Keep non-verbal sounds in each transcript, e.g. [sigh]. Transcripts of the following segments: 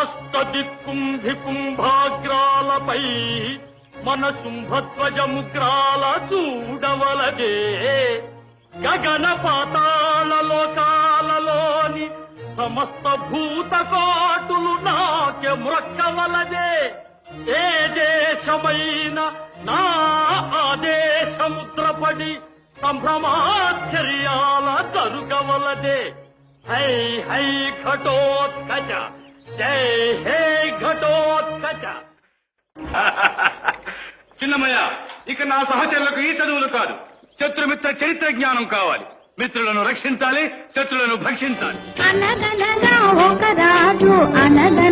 అష్టదిక్కుంభి కుంభాగ్రాలపై మన శుంభధ్వజముగ్రాల చూడవలదే గగన పాతాళ లోకాలలోని సమస్త భూతకోటులు నాకే మ్రొక్కవలదే! ఏ దేశమైన నా ఆదేశముద్రపడి సంభ్రమాశ్చర్యాల జరుగవలదే హై హై ఘటోత్కచ. జై హే ఘటోత్కచ. [laughs] చిన్నమయ్య ఇక నా సహచరులకు ఈ చదువులు కాదు. శత్రుమిత్ర చరిత్ర జ్ఞానం కావాలి. మిత్రులను రక్షించాలి శత్రులను భక్షించాలి. అనగనగా ఒక రాజు అనగనగా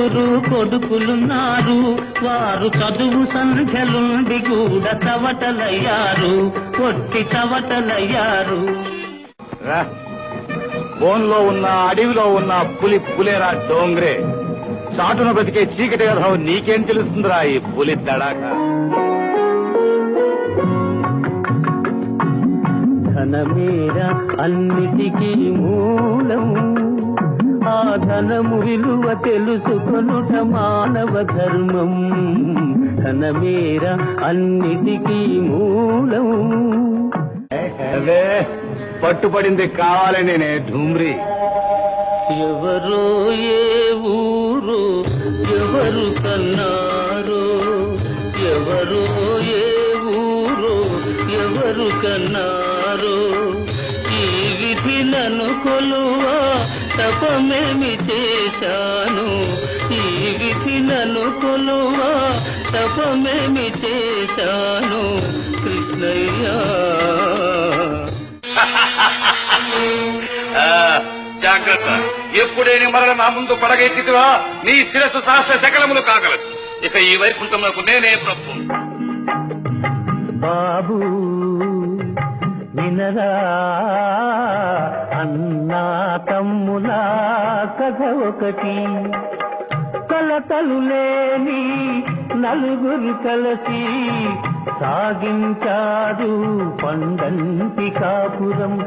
ఏడుగురు కొడుకులున్నారు. వారు చదువు సంఖ్యలుండి కూడా తవటలయ్యారు కొట్టి తవటలయ్యారు బోన్లో ఉన్న అడవిలో ఉన్న పులి పులేరా డోంగ్రే. చాటున బ్రతికే చీకటి కథ నీకేం తెలుస్తుందిరా ఈ పులి తడాక? ధనమేర అన్నిటికీ మూలము ఆ ధనము విలువ తెలుసుకొనుట మానవ ధర్మం. ధనమేర అన్నిటికీ మూలము అదే పట్టుపడింది కావాలని నే ఢుమ్రి. ఎవరో ఏ ఊరు ఎవరు కన్నారు ఎవరో ఏ ఊరు ఎవరు కన్నారు ఈ విధి నన్ను కొలువా తపమేమి చేశాను? ఈ విధి నన్ను కొలువా? తపమేమి చేశాను? కృష్ణయ్య. జాగ్రత్త. ఎప్పుడేని మరల నా ముందు పడగెత్తితివా? నీ శిరస్సు సహస్ర శకలములు కాగలదు. ఇక ఈ వైకుంఠములకు నేనే ప్రభు. బాబు వినరా అన్నా తమ్ముల కథ ఒకటి. కలతలు లేని నలుగురు కలిసి సాగించారు పండంటి కాపురం.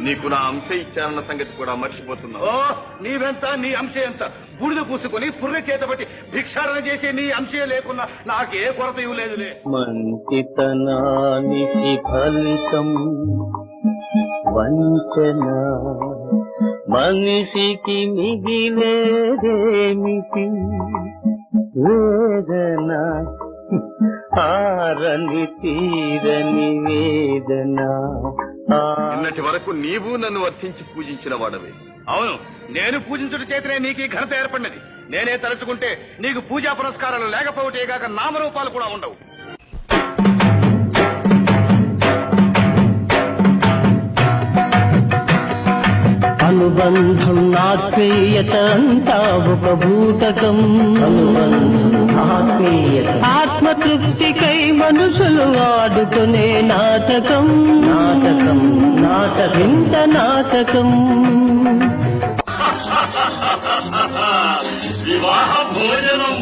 నీకు నా అంశ ఇచ్చారన్న సంగతి కూడా మర్చిపోతున్నావు. ఓ నీవెంత నీ అంశ ఎంత? బూడిద పూసుకొని పుర్రె చేతబట్టి భిక్షారణ చేసే నీ అంశే లేకున్నా నాకే కొరత ఇవ్వలేదులే. మంచితనానికి ఫలితం వంచన మనిషికి మిగిలేదేమిటి? వేదన ఆరని తీరని వేదన. నిన్నటి వరకు నీవు నన్ను వర్తించి పూజించిన వాడవే. అవును నేను పూజించుట చేతనే నీకు ఈ ఘనత ఏర్పడినది. నేనే తలుచుకుంటే నీకు పూజా పురస్కారాలు లేకపోతేగాక నామరూపాలు కూడా ఉండవు. అనుబంధం ఆత్మీయత అంతా ఒక భూతకం ఆత్మీయత ఆత్మతృప్తికై మనుషులు వాడుకునే నాటకం. నాటకం నాటకింత నాటకం. వివాహ భోజనం.